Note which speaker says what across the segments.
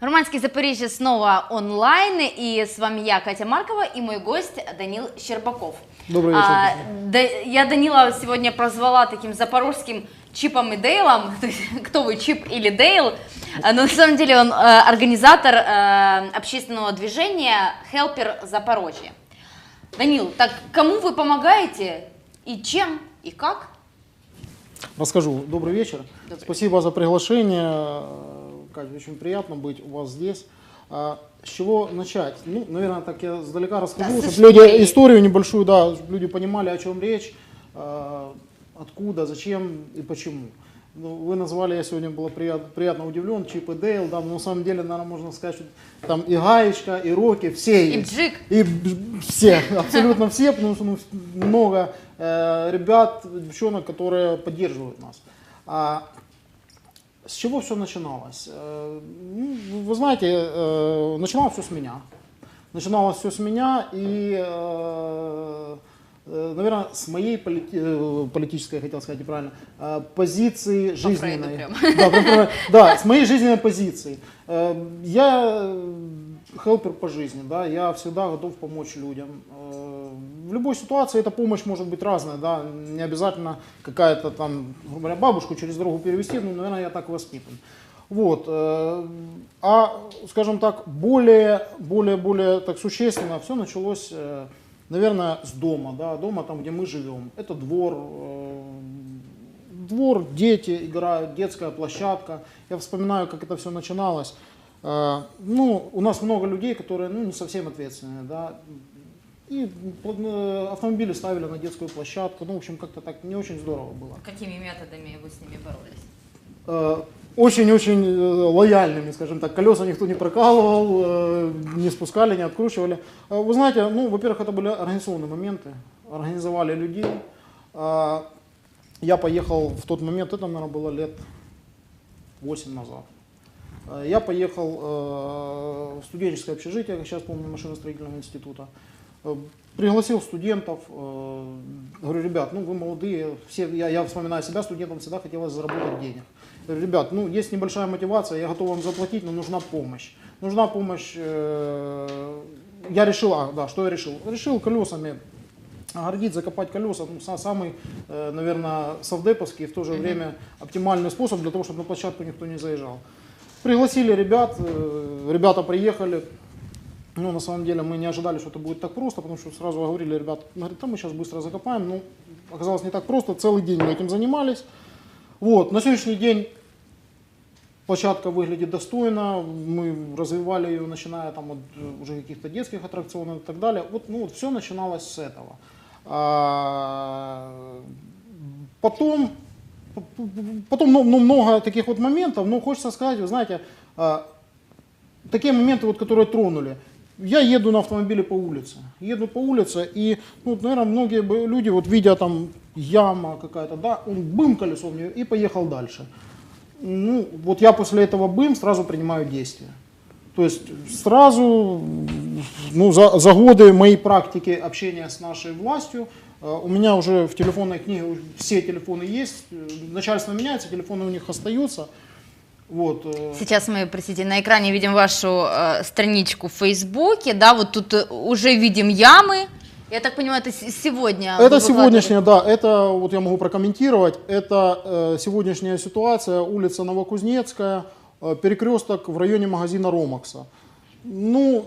Speaker 1: Романский Запоріжжя снова онлайн, и с вами я, Катя Маркова, и мой гость Данил Щербаков.
Speaker 2: Добрый вечер.
Speaker 1: А, да- я Данила сегодня прозвала таким запорожским Чипом и Дейлом, то есть кто вы, Чип или Дейл, А, но на самом деле он э, организатор э, общественного движения Helper Запорожье. Данил, так кому вы помогаете и чем и как?
Speaker 2: Расскажу. Добрый вечер.
Speaker 1: Добрый.
Speaker 2: Спасибо за приглашение. Катя, очень приятно быть у вас здесь. А, С чего начать? Ну, наверное, так я сдалека расскажу,
Speaker 1: Да,
Speaker 2: чтобы люди историю небольшую, да, чтобы люди понимали, о чем речь, а, откуда, зачем и почему. Ну, вы назвали, я сегодня был приятно, приятно удивлен, Чип и Дейл, да, но на самом деле, наверное, можно сказать, что там и Гаечка, и Роки, все
Speaker 1: И
Speaker 2: есть.
Speaker 1: Джик.
Speaker 2: И все, абсолютно все, потому что ну, много э, ребят, девчонок, которые поддерживают нас. А с чего все начиналось? Э, ну, вы знаете, э, начиналось все с меня. Начиналось все с меня и, э, наверное, с моей полити- э, политической, я хотел сказать неправильно, э, позиции жизненной.
Speaker 1: прям.
Speaker 2: Да, прям про- да, с моей жизненной позиции. Э, Я э, хелпер по жизни, да, я всегда готов помочь людям. Э, В любой ситуации эта помощь может быть разная, да, не обязательно какая-то там, грубо говоря, бабушку через дорогу перевести, ну, наверное, я так воспитан. Вот, э, а, скажем так, более, более, более так существенно все началось, э, наверное, с дома, да, дома там, где мы живем. Это двор, э, двор, дети играют, детская площадка. Я вспоминаю, как это все начиналось. Э, Ну, у нас много людей, которые, ну, не совсем ответственные, да. И э, автомобили ставили на детскую площадку. Ну, в общем, как-то так не очень здорово было.
Speaker 1: Какими методами вы с ними боролись?
Speaker 2: Очень-очень э, лояльными, скажем так. Колеса никто не прокалывал, э, не спускали, не откручивали. Э, Вы знаете, ну, во-первых, это были организационные моменты. Организовали людей. А, Я поехал в тот момент, это, наверное, было лет 8 назад. Э, Я поехал э, в студенческое общежитие, как сейчас помню, машиностроительного института. Пригласил студентов, говорю, ребят, ну вы молодые, все, я, я вспоминаю себя, студентам всегда хотелось заработать денег. Ребят, ну есть небольшая мотивация, я готов вам заплатить, но нужна помощь. Нужна помощь, э, я решил, а, да, что я решил? Решил колесами огородить, закопать колеса, ну, са- самый, э, наверное, совдеповский, в то же время оптимальный способ для того, чтобы на площадку никто не заезжал. Пригласили ребят, э, ребята приехали, ну, на самом деле, мы не ожидали, что это будет так просто, потому что сразу говорили, ребят, говорит, да мы сейчас быстро закопаем. Ну, оказалось не так просто, целый день мы этим занимались. Вот, на сегодняшний день площадка выглядит достойно, мы развивали ее, начиная там от уже каких-то детских аттракционов и так далее. Вот, ну, вот все начиналось с этого. А, потом, потом ну, ну, много таких вот моментов, но хочется сказать, вы знаете, а, такие моменты, вот, которые тронули. Я еду на автомобиле по улице. Еду по улице, и, ну, наверное, многие люди, вот видя там яма какая-то, да, он бым колесо в нее и поехал дальше. Ну, вот я после этого бым сразу принимаю действия. То есть сразу, ну, за, за годы моей практики общения с нашей властью, э, у меня уже в телефонной книге все телефоны есть, э, начальство меняется, телефоны у них остаются. Вот, э,
Speaker 1: Сейчас мы, простите, на экране видим вашу э, страничку в Фейсбуке, да, вот тут э, уже видим ямы. Я так понимаю, это сегодня.
Speaker 2: Это сегодняшняя, да, это вот я могу прокомментировать. Это э, сегодняшняя ситуация, улица Новокузнецкая, э, перекресток в районе магазина Ромакса. Ну,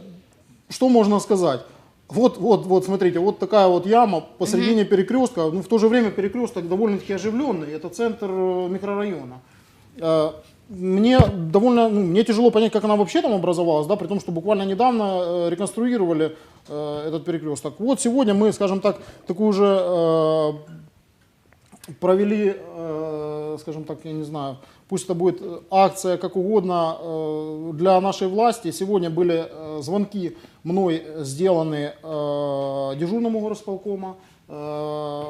Speaker 2: что можно сказать? Вот, вот, вот, смотрите, вот такая вот яма посередине перекрестка. Ну, в то же время перекресток довольно-таки оживленный. Это центр э, микрорайона. Мне довольно, ну, мне тяжело понять, как она вообще там образовалась, да, при том, что буквально недавно э, реконструировали э, этот перекресток. Вот сегодня мы, скажем так, такую же э, провели, э, скажем так, я не знаю, пусть это будет э, акция, как угодно, э, для нашей власти. Сегодня были э, звонки мной сделаны э, дежурному горосполкома, э,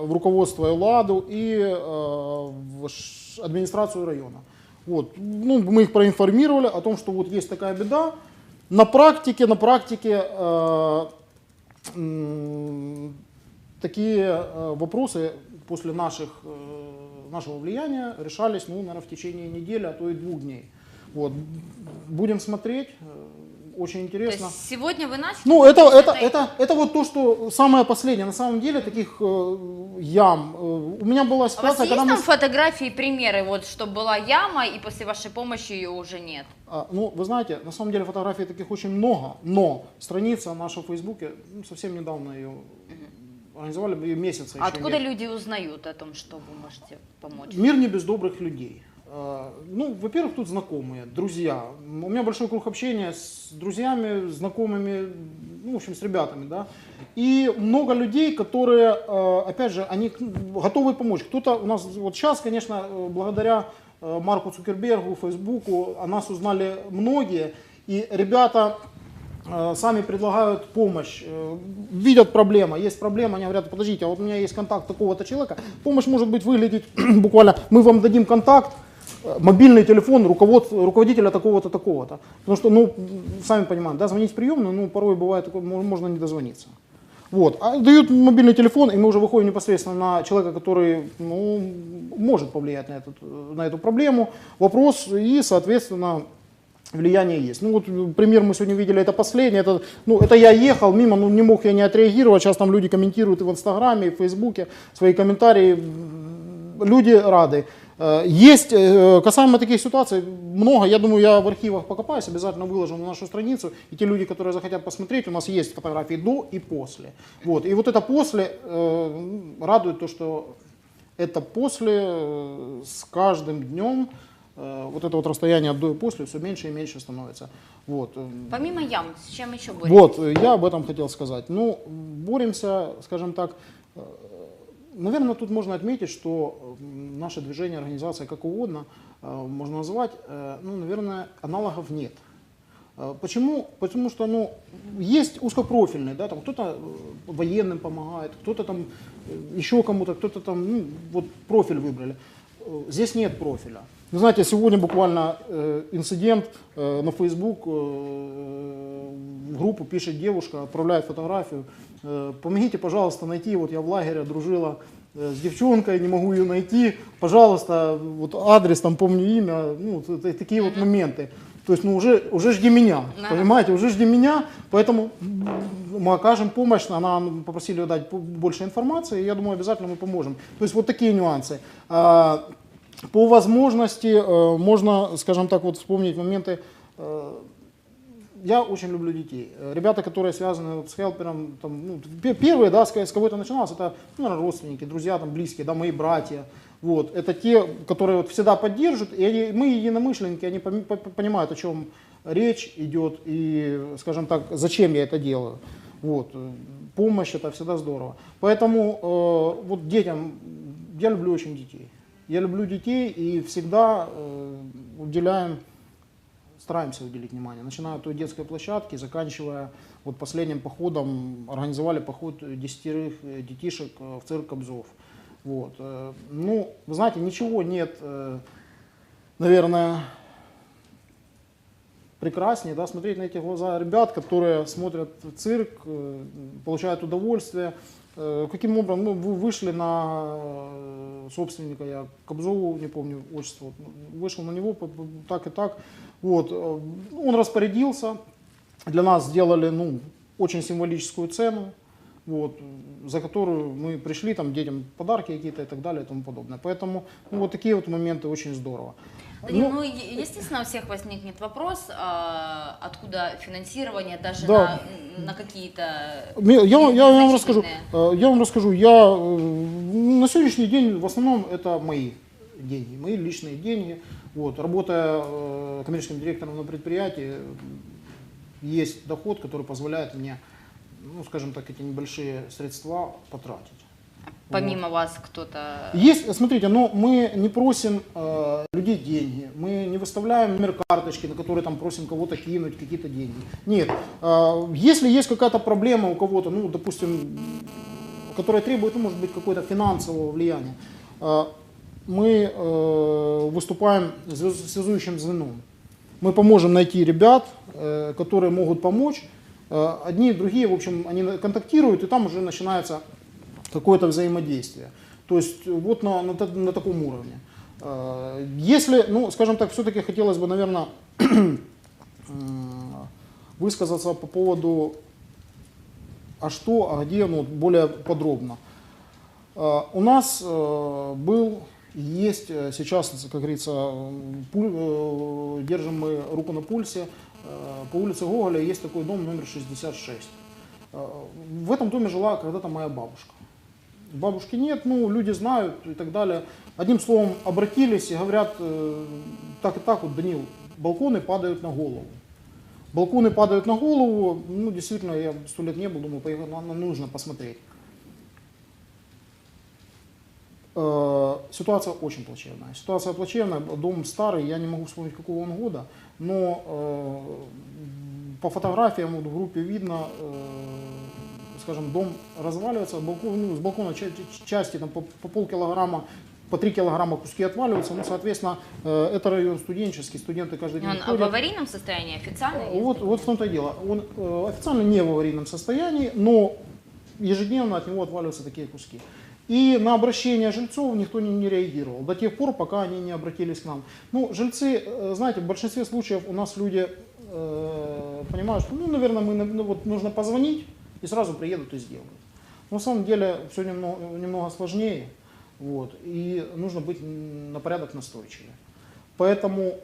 Speaker 2: в руководство ЭЛАДу и э, в администрацию района. Вот. Ну, мы их проинформировали о том, что вот есть такая беда. На практике, на практике э, м, такие э, вопросы после наших э, нашего влияния решались, ну, наверное, в течение недели, а то и двух дней. Вот. Будем смотреть, очень
Speaker 1: То
Speaker 2: интересно.
Speaker 1: есть сегодня вы начали?
Speaker 2: Ну, это, это,
Speaker 1: этой-
Speaker 2: это, это вот то, что самое последнее. На самом деле таких э, ям. э, у меня была
Speaker 1: А у вас
Speaker 2: ситуация,
Speaker 1: есть
Speaker 2: когда
Speaker 1: там
Speaker 2: мы...
Speaker 1: фотографии, примеры, вот, что была яма, и после вашей помощи ее уже нет?
Speaker 2: А, ну, вы знаете, на самом деле фотографий таких очень много, но страница наша в Фейсбуке, ну, совсем недавно ее организовали, месяца
Speaker 1: А
Speaker 2: еще
Speaker 1: откуда
Speaker 2: нет.
Speaker 1: люди узнают о том, что вы можете помочь?
Speaker 2: Мир не без добрых людей. А, Ну, во-первых, тут знакомые, друзья. У меня большой круг общения с друзьями, знакомыми, ну, в общем, с ребятами, да. И много людей, которые, э, опять же, они готовы помочь. Кто-то у нас, вот сейчас, конечно, э, благодаря э, Марку Цукербергу, Фейсбуку, о нас узнали многие. И ребята э, сами предлагают помощь, э, видят проблема, есть проблема, они говорят, подождите, а вот у меня есть контакт такого-то человека, помощь может быть выглядеть буквально, мы вам дадим контакт, э, мобильный телефон руковод, руководителя такого-то, такого-то. Потому что, ну, сами понимаете, да, звонить в приемную, ну, порой бывает, можно не дозвониться. Вот. А дают мобильный телефон, и мы уже выходим непосредственно на человека, который ну, может повлиять на, этот, на эту проблему, вопрос, и, соответственно, влияние есть. Ну вот пример мы сегодня видели, это последний, это, ну, это я ехал мимо, ну не мог я не отреагировать, сейчас там люди комментируют и в Инстаграме, и в Фейсбуке свои комментарии, люди рады. Есть, касаемо таких ситуаций, много, я думаю, я в архивах покопаюсь, обязательно выложу на нашу страницу, и те люди, которые захотят посмотреть, у нас есть фотографии до и после. Вот. И вот это после радует то, что это после с каждым днем вот это вот расстояние от до и после все меньше и меньше становится. Вот.
Speaker 1: Помимо ям, с чем еще боретесь?
Speaker 2: Вот, я об этом хотел сказать. Ну, боремся, скажем так, наверное, тут можно отметить, что наше движение, организация, как угодно, э, можно назвать, э, ну, наверное, аналогов нет. Э, Почему? Потому что, ну, есть узкопрофильные, да, там кто-то военным помогает, кто-то там еще кому-то, кто-то там, ну, вот профиль выбрали. Здесь нет профиля. Вы знаете, сегодня буквально э, инцидент э, на Facebook, э, в группу пишет девушка, отправляет фотографию. Э, помогите, пожалуйста, найти, вот я в лагере дружила э, с девчонкой, не могу ее найти, пожалуйста, вот адрес, там помню имя, ну, такие вот моменты. То есть, ну, уже, уже жди меня,
Speaker 1: Ага.
Speaker 2: понимаете, уже жди меня, поэтому мы окажем помощь, она попросили дать больше информации, и я думаю, обязательно мы поможем. То есть, вот такие нюансы. По возможности э, можно, скажем так, вот вспомнить моменты, э, я очень люблю детей. Ребята, которые связаны вот с хелпером, там, ну, пе- первые, да, с, кого это начиналось, это ну, родственники, друзья, там, близкие, да, мои братья. Вот, это те, которые вот всегда поддержат, и они, мы единомышленники, они понимают, о чем речь идет и, скажем так, зачем я это делаю. Вот, э, помощь это всегда здорово. Поэтому э, вот детям, я люблю очень детей. Я люблю детей и всегда э, уделяем стараемся уделить внимание. Начиная от той детской площадки, заканчивая вот последним походом, организовали поход десятерых э, детишек э, в цирк Кобзов. Вот. э, Ну, вы знаете, ничего нет, наверное, прекраснее, да, смотреть на эти глаза ребят, которые смотрят цирк, получают удовольствие. Э, Каким образом, ну, вы вышли на э, собственника, я Кобзову, не помню отчество, вышел на него так и так. Вот, э, он распорядился, для нас сделали, ну, очень символическую цену, вот, за которую мы пришли, там, детям подарки какие-то и так далее и тому подобное. Поэтому, ну, вот такие вот моменты очень здорово.
Speaker 1: Данил, ну, е- естественно, у всех возникнет вопрос, а, откуда финансирование даже
Speaker 2: Да.
Speaker 1: на, на какие-то...
Speaker 2: Мне- Я, вам- я вам расскажу. Э, Я вам расскажу. Я э, на сегодняшний день в основном это мои деньги, мои личные деньги. Вот, работая э, коммерческим директором на предприятии, э, есть доход, который позволяет мне, ну, скажем так, эти небольшие средства потратить.
Speaker 1: Помимо вас кто-то...
Speaker 2: Есть, смотрите, но мы не просим э, людей деньги, мы не выставляем номер карточки, на который там просим кого-то кинуть какие-то деньги. Нет, Э, если есть какая-то проблема у кого-то, ну, допустим, которая требует, ну, может быть, какое-то финансового влияния, э, мы э, выступаем связ- связующим звеном. Мы поможем найти ребят, э, которые могут помочь. Э, Одни и другие, в общем, они контактируют, и там уже начинается какое-то взаимодействие. То есть э, вот на, на, на таком уровне. Э, Если, ну, скажем так, все-таки хотелось бы, наверное, высказаться по поводу а что, а где, ну, более подробно. У нас был, есть сейчас, как говорится, пуль- держим мы руку на пульсе. Э, По улице Гоголя есть такой дом номер 66. Э, В этом доме жила когда-то моя бабушка. Бабушки нет, ну, люди знают и так далее. Одним словом, обратились и говорят, э, так и так, вот, Данил, балконы падают на голову. Балконы падают на голову, ну, действительно, я сто лет не был, думаю, поехать, нам нужно посмотреть. Ситуация очень плачевная. Ситуация плачевная, дом старый, я не могу вспомнить, какого он года, но э, по фотографиям вот в группе видно, э, скажем, дом разваливается, балкон, ну, с балкона ча- ча- части там, по, по полкилограмма, по три килограмма куски отваливаются, ну, соответственно, это район студенческий, студенты каждый день
Speaker 1: Он в
Speaker 2: ходят.
Speaker 1: аварийном состоянии официально?
Speaker 2: Вот, вот в том-то и дело. Он э, официально не в аварийном состоянии, но ежедневно от него отваливаются такие куски. И на обращение жильцов никто не, не реагировал до тех пор, пока они не обратились к нам. Ну, жильцы, э, знаете, в большинстве случаев у нас люди э, понимают, что, ну, наверное, мы, ну, вот нужно позвонить и сразу приедут и сделают. Но на самом деле все немного, немного сложнее, вот, и нужно быть на порядок настойчивее. Поэтому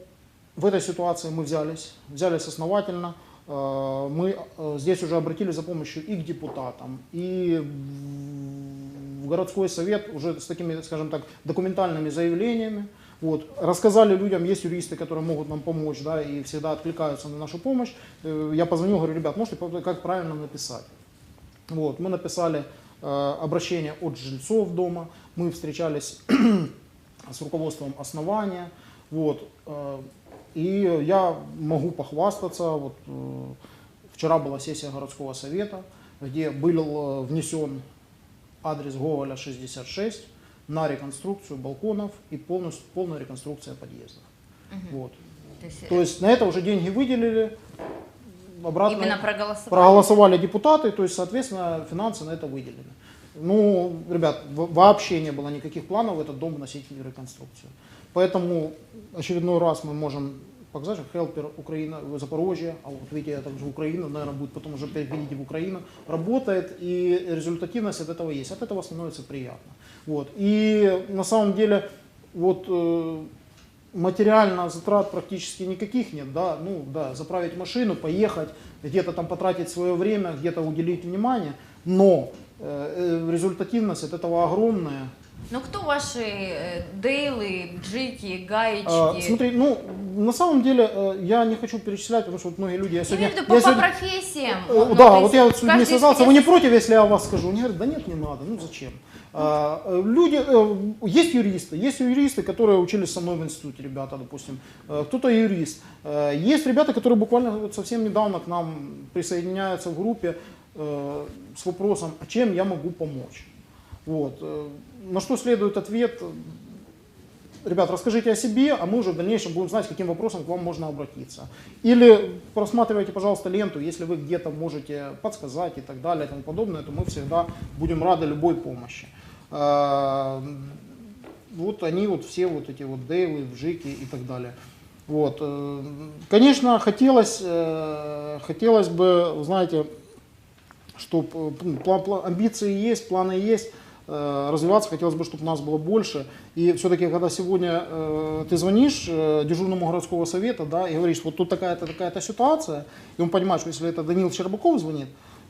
Speaker 2: в этой ситуации мы взялись, взялись основательно. Э, Мы э, здесь уже обратились за помощью и к депутатам, и городской совет уже с такими, скажем так, документальными заявлениями. Вот. Рассказали людям, есть юристы, которые могут нам помочь, да, и всегда откликаются на нашу помощь. Э, Я позвонил, говорю, ребят, можете, как правильно написать? Вот. Мы написали э, обращение от жильцов дома, мы встречались с руководством основания. Вот. э, И я могу похвастаться, вот, э, вчера была сессия городского совета, где был э, внесен адрес Гоголя 66 на реконструкцию балконов и полностью, полная реконструкция подъездов. Вот.
Speaker 1: То есть,
Speaker 2: То есть на это уже деньги выделили, обратно
Speaker 1: именно проголосовали?
Speaker 2: проголосовали депутаты, то есть, соответственно, финансы на это выделены. Ну, ребят, вообще не было никаких планов этот дом вносить в реконструкцию. Поэтому очередной раз мы можем что Хелпер Украина, Запорожье, а вот видите, это уже Украина, наверное, будет потом уже переведите в Украину, работает, и результативность от этого есть. От этого становится приятно. Вот. И на самом деле, вот э, материально затрат практически никаких нет, да, ну да, заправить машину, поехать, где-то там потратить свое время, где-то уделить внимание, но э, э, результативность от этого огромная.
Speaker 1: Ну кто ваши э, дейлы, джики, гаечки?
Speaker 2: А, смотри, ну на самом деле э, я не хочу перечислять, потому что вот многие люди, я
Speaker 1: Я
Speaker 2: сегодня,
Speaker 1: имею в виду по,
Speaker 2: я
Speaker 1: по
Speaker 2: сегодня-
Speaker 1: профессиям.
Speaker 2: Э,
Speaker 1: Ну,
Speaker 2: да, вот я вот с людьми связался, вы не против, если я вас скажу? Они говорят, да нет, не надо, ну зачем? А, Люди, есть юристы, есть юристы, которые учились со мной в институте, ребята, допустим, кто-то юрист. Есть ребята, которые буквально вот совсем недавно к нам присоединяются в группе с вопросом, а чем я могу помочь? Вот. Э, На что следует ответ, ребят, расскажите о себе, а мы уже в дальнейшем будем знать, каким вопросом к вам можно обратиться. Или просматривайте, пожалуйста, ленту, если вы где-то можете подсказать и так далее и тому подобное, то мы всегда будем рады любой помощи. А, Вот они вот все вот эти вот Дейлы, Вжики и так далее. Вот. э, Конечно, хотелось, э, хотелось бы, знаете, чтобы амбиции есть, планы есть, э, развиваться хотелось бы, чтобы нас было больше. И все-таки, когда сегодня э, ты звонишь э, дежурному городского совета, да, и говоришь, вот тут такая-то такая-то ситуация, и он понимает, что если это Данил Щербаков звонит,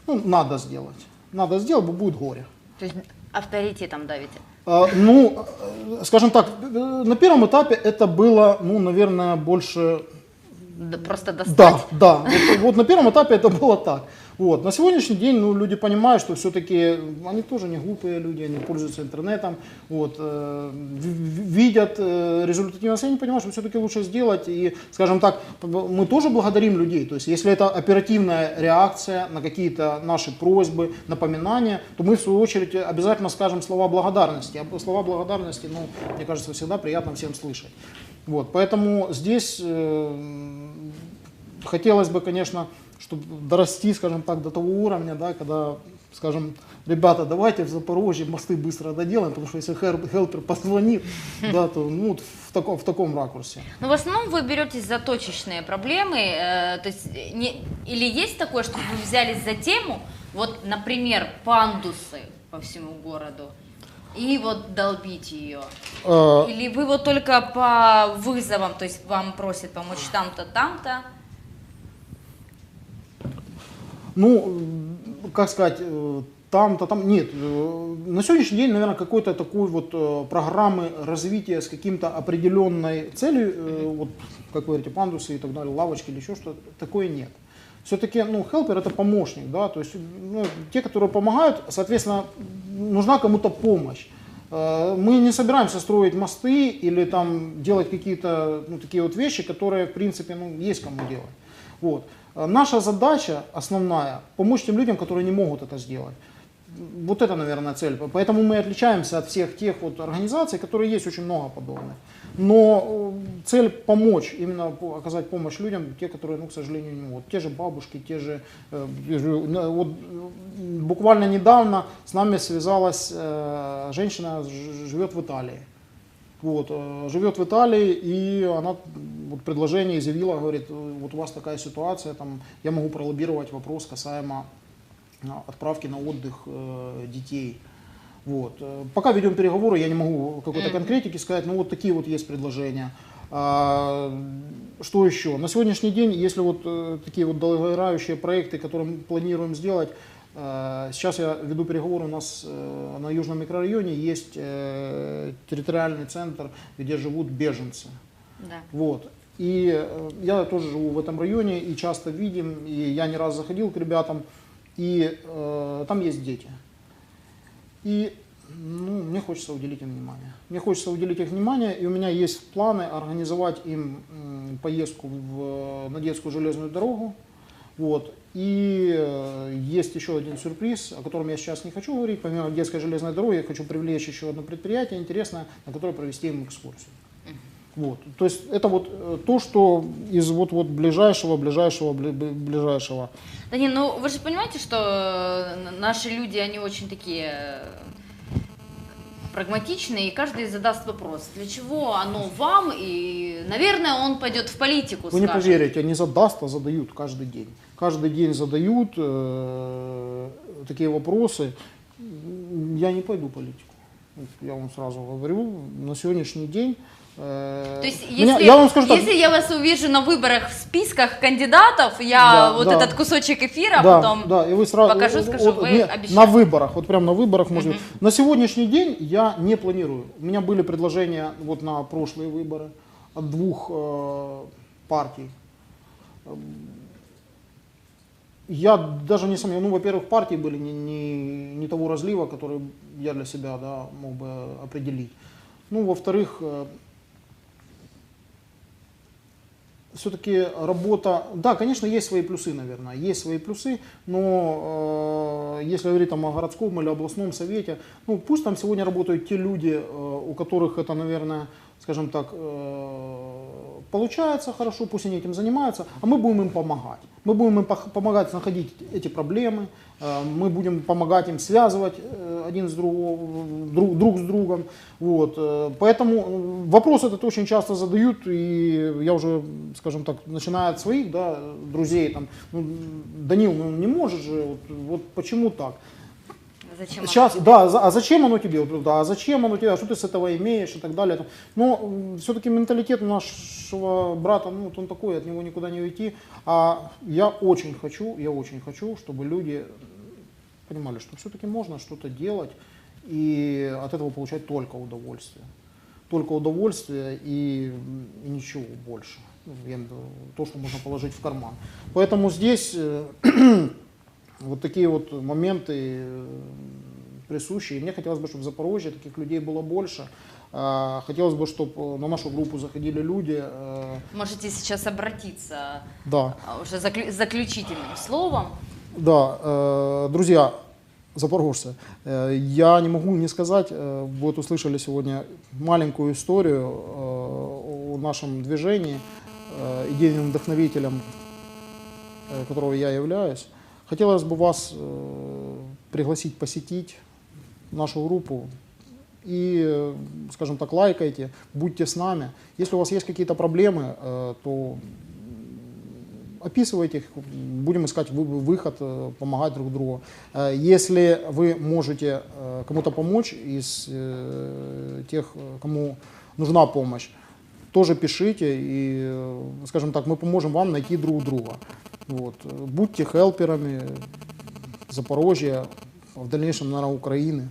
Speaker 2: ну, надо сделать. Надо сделать, будет горе.
Speaker 1: То есть авторитетом давите.
Speaker 2: А, Ну, э, скажем так, э, на первом этапе это было, ну, наверное, больше
Speaker 1: Д- Просто достать.
Speaker 2: да, да. Вот, вот на первом этапе это было так. Вот. На сегодняшний день ну, люди понимают, что все-таки они тоже не глупые люди, они пользуются интернетом, вот, э, видят э, результативность, они понимают, что все-таки лучше сделать. И, скажем так, мы тоже благодарим людей. То есть, если это оперативная реакция на какие-то наши просьбы, напоминания, то мы, в свою очередь, обязательно скажем слова благодарности. А слова благодарности, ну, мне кажется, всегда приятно всем слышать. Вот, поэтому здесь э, хотелось бы, конечно, чтобы дорасти, скажем так, до того уровня, да, когда, скажем, ребята, давайте в Запорожье мосты быстро доделаем, потому что если хер- хелпер позвонит, да, то ну, вот в, таком, в таком ракурсе.
Speaker 1: Ну, в основном вы беретесь за точечные проблемы, э, то есть не, или есть такое, что вы взялись за тему, вот, например, пандусы по всему городу, и вот долбить ее.
Speaker 2: Э,
Speaker 1: Или вы вот только по вызовам, то есть вам просят помочь там-то, там-то.
Speaker 2: Ну, как сказать, э, там-то там нет. Э, На сегодняшний день, наверное, какой-то такой вот э, программы развития с каким-то определенной целью, вот как вы говорите, пандусы и так далее, лавочки или еще что-то, такое нет. Все-таки, ну, хелпер это помощник, да, то есть, ну, те, которые помогают, соответственно, нужна кому-то помощь. Мы не собираемся строить мосты или там делать какие-то ну, такие вот вещи, которые, в принципе, ну, есть кому делать. Вот. Э, Наша задача основная – помочь тем людям, которые не могут это сделать. Вот это, наверное, цель. Поэтому мы отличаемся от всех тех вот организаций, которые есть очень много подобных. Но э, цель помочь, именно оказать помощь людям, те, которые, ну, к сожалению, не могут. Те же бабушки, те же... э, вот, буквально недавно с нами связалась женщина, живет в Италии. Вот, э, живет в Италии, и она вот предложение изъявила, говорит, э, вот у вас такая ситуация, там, я могу пролоббировать вопрос касаемо а, отправки на отдых э, детей. Вот. э, Пока ведем переговоры, я не могу какой-то конкретики сказать, но вот такие вот есть предложения. А, что еще? На сегодняшний день, если вот э, такие вот долгоиграющие проекты, которые мы планируем сделать, э, сейчас я веду переговоры, у нас э, на южном микрорайоне есть э, территориальный центр, где живут беженцы.
Speaker 1: Да.
Speaker 2: Вот. И э, я тоже живу в этом районе и часто видим, и я не раз заходил к ребятам, и э, там есть дети. И ну, мне хочется уделить им внимание. Мне хочется уделить их внимание, и у меня есть планы организовать им поездку в, на детскую железную дорогу. Вот. И э, есть еще один сюрприз, о котором я сейчас не хочу говорить. Помимо детской железной дороги, я хочу привлечь еще одно предприятие интересное, на которое провести им экскурсию. Вот. То есть это вот э, то, что из вот, вот ближайшего, ближайшего, бли- бли- ближайшего.
Speaker 1: Да не, ну вы же понимаете, что э, наши люди, они очень такие прагматичные, и каждый задаст вопрос, для чего оно вам, и, наверное, он пойдет в политику,
Speaker 2: Вы не
Speaker 1: скажет.
Speaker 2: поверите, не задаст, а задают каждый день. Каждый день задают э, такие вопросы. Я не пойду в политику. Я вам сразу говорю, на сегодняшний день. Э,
Speaker 1: То есть,
Speaker 2: меня-
Speaker 1: если,
Speaker 2: я вам скажу так,
Speaker 1: если я вас увижу на выборах в списках кандидатов, я
Speaker 2: Да,
Speaker 1: вот
Speaker 2: да.
Speaker 1: этот кусочек эфира
Speaker 2: да,
Speaker 1: потом...
Speaker 2: да, и вы сразу
Speaker 1: покажу, скажу,
Speaker 2: вот
Speaker 1: вы
Speaker 2: не-
Speaker 1: обещали.
Speaker 2: на выборах, вот прям на выборах можно. На сегодняшний день я не планирую. У меня были предложения вот на прошлые выборы от двух э, партий. Я даже не сомневаюсь, ну, во-первых, партии были не, не, не того разлива, который я для себя да, мог бы определить. Ну, во-вторых, э, все-таки работа, да, конечно, есть свои плюсы, наверное, есть свои плюсы, но э, если говорить там о городском или областном совете, ну пусть там сегодня работают те люди, э, у которых это, наверное, скажем так, э, получается хорошо, пусть они этим занимаются, а мы будем им помогать. Мы будем им помогать находить эти проблемы, э, мы будем помогать им связывать э, один с другом, друг, друг с другом. Вот. э, Поэтому э, вопрос этот очень часто задают, и я уже, скажем так, начиная от своих да, друзей, там, ну, Данил, ну не можешь же, вот, вот почему так?
Speaker 1: Зачем
Speaker 2: Сейчас, да, а зачем оно тебе? Вот, Да, а зачем оно тебе? А что ты с этого имеешь и так далее? Но все-таки менталитет нашего брата, ну, вот он такой, от него никуда не уйти. А я очень хочу, я очень хочу, чтобы люди понимали, что все-таки можно что-то делать и от этого получать только удовольствие. Только удовольствие и, и ничего больше. Ну, то, что можно положить в карман. Поэтому здесь э, вот такие вот моменты э, присущи. И мне хотелось бы, чтобы в Запорожье таких людей было больше. А, Хотелось бы, чтобы на нашу группу заходили люди. э,
Speaker 1: Можете сейчас обратиться
Speaker 2: Да,
Speaker 1: а, уже заклю- заключительным словом.
Speaker 2: да, э, друзья, запорожцы, э, я не могу не сказать, э, вот услышали сегодня маленькую историю э, о нашем движении. Идейным вдохновителем которого я являюсь. Хотелось бы вас пригласить посетить нашу группу и, скажем так, лайкайте, будьте с нами. Если у вас есть какие-то проблемы, то описывайте их, будем искать вы- выход, э, помогать друг другу. Э, Если вы можете э, кому-то помочь из тех, кому нужна помощь, тоже пишите, и, скажем так, мы поможем вам найти друг друга. Вот. Будьте хелперами Запорожья, в дальнейшем, наверное, Украины.